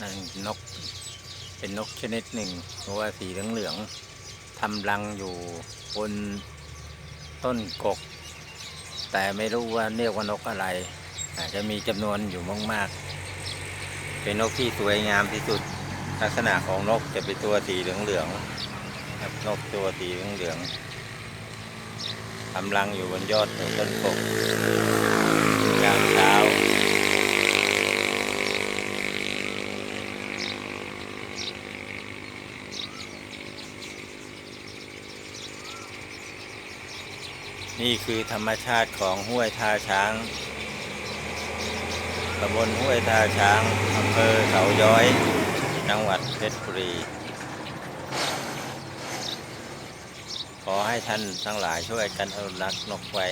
นั่นนก เป็นนกชนิดหนึ่งเพราะว่าสีเหลืองๆทำรังอยู่บนต้นกก แต่ไม่รู้ว่าเรียกว่านกอะไร อาจจะมีจำนวนอยู่มากๆ เป็นนกที่สวยงามที่สุด ลักษณะของนกจะเป็นตัวสีเหลืองๆครับนกตัวสีเหลืองๆทำรังอยู่บนยอดของต้นกกยามเช้า นี่คือธรรมชาติของห้วยท่าช้างตำบลห้วยท่าช้างอำเภอเขาย้อย จังหวัดเพชรบุรี ขอให้ท่านทั้งหลายช่วยกันอนุรักษ์นกไว้